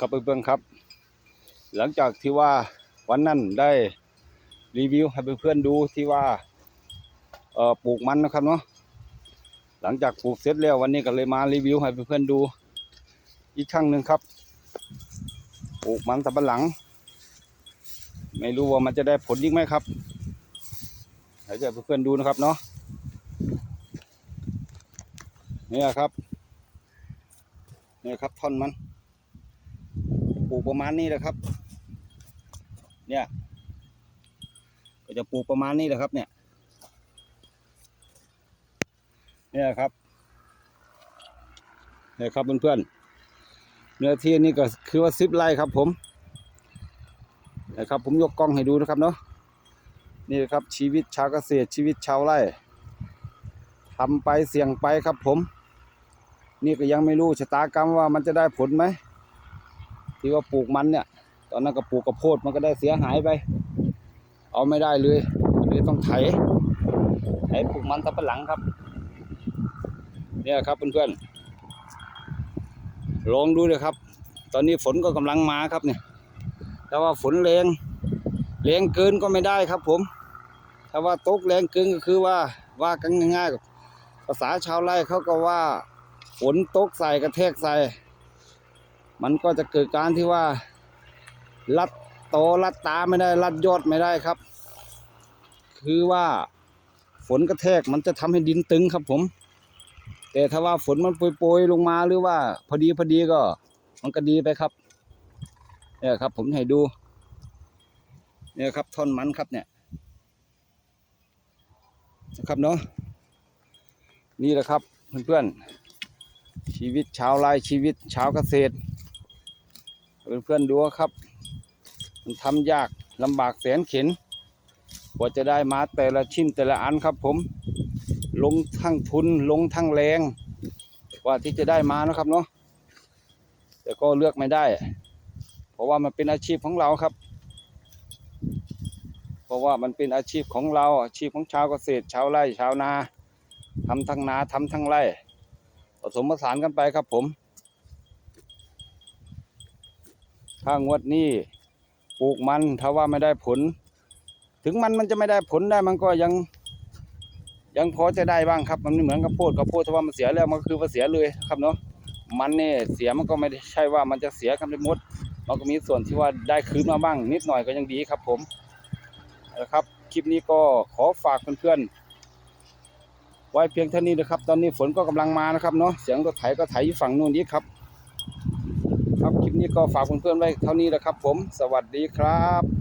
ครับเพื่อนๆครับ หลังจากที่ว่าวันนั้นได้รีวิวให้เพื่อนๆดูที่ว่าเอ่อปลูกมันนะครับเนาะหลังจากปลูกเสร็จแล้ววันนี้ก็เลยมารีวิวให้เพื่อนๆดู อีกครั้งหนึ่งครับปลูกมันสำปะหลัง ไม่รู้ว่ามันจะได้ผลยิ่งไหมครับให้เพื่อนๆดูนะครับเนาะนี่ครับนี่ครับท่อนมัน ปลูกประมาณนี้แหละครับ เนี่ย ก็จะปลูกประมาณนี้แหละครับ เนี่ย เนี่ยครับเนี่ยครับเพื่อนๆเนื้อที่นี่ก็คือว่าซิปไร่ครับ ผมนะครับ ผมยกกล้องให้ดูนะครับเนาะนี่ครับชีวิตชาวเกษตรชีวิตชาวไร่ทำไปเสี่ยงไปครับผม นี่ก็ยังไม่รู้ชะตากรรมว่ามันจะได้ผลไหม ที่ว่าปลูกมันเนี่ย ตอนนั้นก็ปลูกกระโพดมันก็ได้เสียหายไป เอาไม่ได้เลยเลยต้องไถไถปลูกมันสับปะหลังครับ เนี่ยครับเพื่อนๆลองดูเลยครับ ตอนนี้ฝนก็กำลังมาครับเนี่ยแต่ว่าฝนแรงแรงเกินก็ไม่ได้ครับ ผม ถ้าว่าตกแรงเกินก็คือว่าว่ากันง่ายๆภาษาชาวไร่เขาก็ว่าฝนตกใส่กระแทกใส่ มันก็จะเกิดการที่ว่ารัดโตรัดตาไม่ได้รัดยอดไม่ได้ครับ คือว่าฝนกระแทกมันจะทำให้ดินตึงครับผม แต่ถ้าว่าฝนมันโปรยๆลงมาหรือว่า พอดีพอดีก็ มันก็ดีไปครับ เนี่ยครับ ผมให้ดู เนี่ยครับท่อนมันครับเนี่ยนะครับเนาะนี่แหละครับเพื่อนๆชีวิตชาวไร่ชีวิตชาวเกษตร เพื่อนๆดูครับ มันทำยากลำบากแสนเข็นกว่าจะได้มาแต่ละชิ้นแต่ละอันครับ ผม ลงทั้งทุนลงทั้งแรงกว่าที่จะได้มานะครับเนาะแต่ก็เลือกไม่ได้ เพราะว่ามันเป็นอาชีพของเราครับ เพราะว่ามันเป็นอาชีพของเราอาชีพของชาวเกษตรชาวไร่ชาวนาทำทั้งนาทำทั้งไร่ผสมผสานกันไปครับผม ถ้างวดนี้ปลูกมันถ้าว่าไม่ได้ผล ถึงมันมันจะไม่ได้ผลได้มันก็ยัง ยังพอจะได้บ้างครับ มันไม่เหมือนกับโพดกับโพดถ้าว่ามันเสียแล้วมันก็คือว่าเสียเลยครับเนาะมันเนี่ยเสียมันก็ไม่ใช่ว่ามันจะเสียกันไปหมดมันก็มีส่วนที่ว่าได้คืนมาบ้าง นิดหน่อยก็ยังดีครับผมนะครับคลิปนี้ก็ขอฝากเพื่อนๆไว้เพียงเท่านี้นะครับ ตอนนี้ฝนก็กำลังมานะครับเนาะเสียงรถไถก็ไถอยู่ฝั่งนู้นนี้ครับ ครับ คลิปนี้ก็ฝากเพื่อนๆไว้เท่านี้แหละครับ ผม สวัสดีครับ